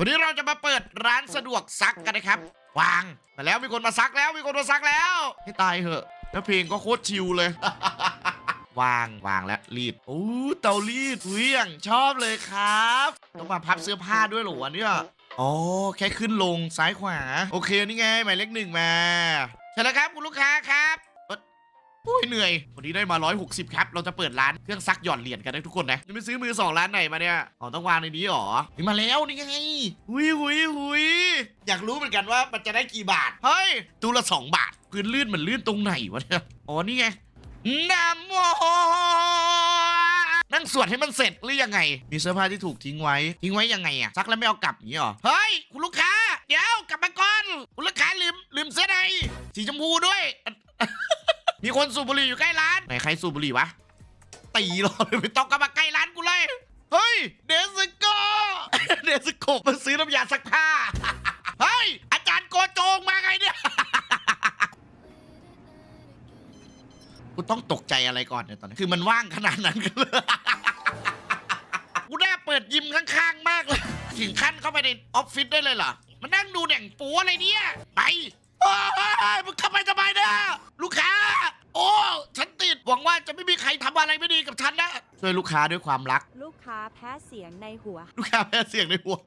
วันนี้เราจะมาเปิดร้านสะดวกซักกันนะครับวางมาแล้วมีคนมาซักแล้วมีคนมาซักแล้ว ให้ตายเหอะแล้วเพลงก็โคตรชิลเลยวางวางแล้วรีดโอ้เตารีดเวียงชอบเลยครับ ต้องมาพับเสื้อผ้าด้วยหรอวะเนี่ยอ๋อแค่ขึ้นลงซ้ายขวา โอเคนี่ไงหมายเลขหนึ่งมาใช่แล้วครับคุณลูกค้าครับ โอ้ยเหนื่อย วันนี้ได้มา 160ครับ เราจะเปิดร้านเครื่องซักหย่อนเหรียญกันนะทุกคนนะยังไม่ซื้อมือสองร้านไหนมาเนี่ย อ๋อต้องวางในนี้เหรอนี่มาแล้วนี่ไงหุยหุยหุยอยากรู้เหมือนกันว่ามันจะได้กี่บาท เฮ้ยตัวละสองบาท พื้นลื่นมันลื่นตรงไหนวะเนี่ย อ๋อนี่ไงนะโมนั่งสวดให้มันเสร็จหรือยังไง มีเสื้อผ้าที่ถูกทิ้งไว้ ทิ้งไว้ยังไงอะซักแล้วไม่เอากลับอย่างนี้หรอ เฮ้ย คุณลูกค้า เดี๋ยวกลับมาก่อน คุณลูกค้าลืมลืมเสื้อในสีชมพูด้วยมี คนสูบบุหรี่อยู่ใกล้ร้านไหนใครสูบบุหรี่วะตีเราเลยไม่ต้องกลับมาใกล้ร้านกูเลยเฮ้ยเดสโกเดสโกมาซื้อน้ำยาซักผ้าเฮ้ยอาจารย์โกโจงมาไงเนี่ยกูต้องตกใจอะไรก่อนเนี่ยตอนนี้คือมันว่างขนาดนั้นกันเลยกูน่าเปิดยิมข้างๆมากเลย ถึงขั้นเข้าไปในออฟฟิศได้เลยเหรอมานั่งดูแด่งปูอะไรเนี่ย ไปโอ้ยมึงเข้าไปทำไมเนี่ยลูกค้า โอ้ ฉันติด หวังว่าจะไม่มีใครทำอะไรไม่ดีกับฉันนะ ช่วยลูกค้าด้วยความรัก ลูกค้าแพ้เสียงในหัว ลูกค้าแพ้เสียงในหัว